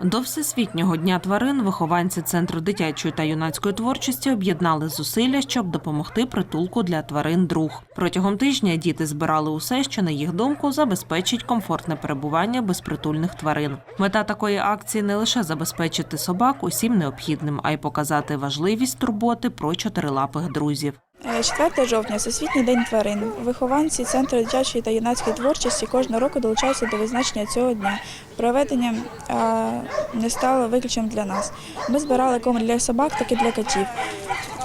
До Всесвітнього дня тварин вихованці Центру дитячої та юнацької творчості об'єднали зусилля, щоб допомогти притулку для тварин друг. Протягом тижня діти збирали усе, що на їх думку забезпечить комфортне перебування безпритульних тварин. Мета такої акції не лише забезпечити собак усім необхідним, а й показати важливість турботи про чотирилапих друзів. Е, 4 жовтня Всесвітній день тварин. Вихованці Центру дитячої та юнацької творчості кожного року долучаються до визначення цього дня. Проведення а, не стало виключенням для нас. Ми збирали корм для собак, так і для котів.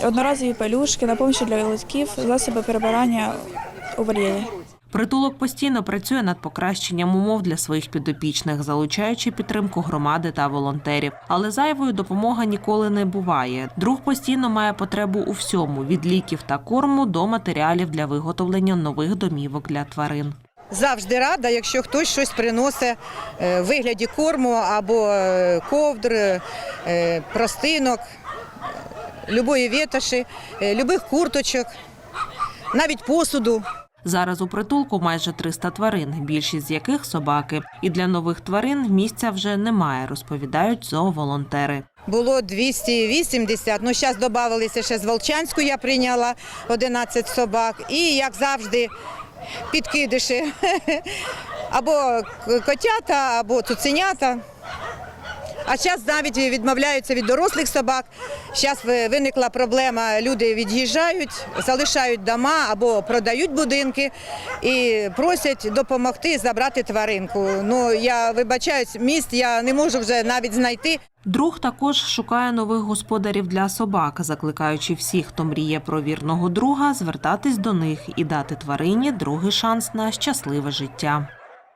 Одноразові пелюшки, напомню для лотків, засоби перебирання у вольєрі. Притулок постійно працює над покращенням умов для своїх підопічних, залучаючи підтримку громади та волонтерів. Але зайвою допомога ніколи не буває. Друг постійно має потребу у всьому від ліків та корму до матеріалів для виготовлення нових домівок для тварин. Завжди рада, якщо хтось щось приносить е, в вигляді корму або е, ковдр, е, простинок, е, любої ветоші, е, любих курточок, навіть посуду. Зараз у притулку майже 300 тварин, більшість з яких собаки. І для нових тварин місця вже немає, розповідають зооволонтери. Було 280, ну зараз додавалися ще з Волчанську, я прийняла 11 собак. І, як завжди, підкидиші або котята, або цуценята. А зараз навіть відмовляються від дорослих собак. Зараз виникла проблема, люди від'їжджають, залишають дома або продають будинки і просять допомогти забрати тваринку. Ну я вибачаюсь, міст я не можу вже навіть знайти. Друг також шукає нових господарів для собак, закликаючи всіх, хто мріє про вірного друга, звертатись до них і дати тварині другий шанс на щасливе життя.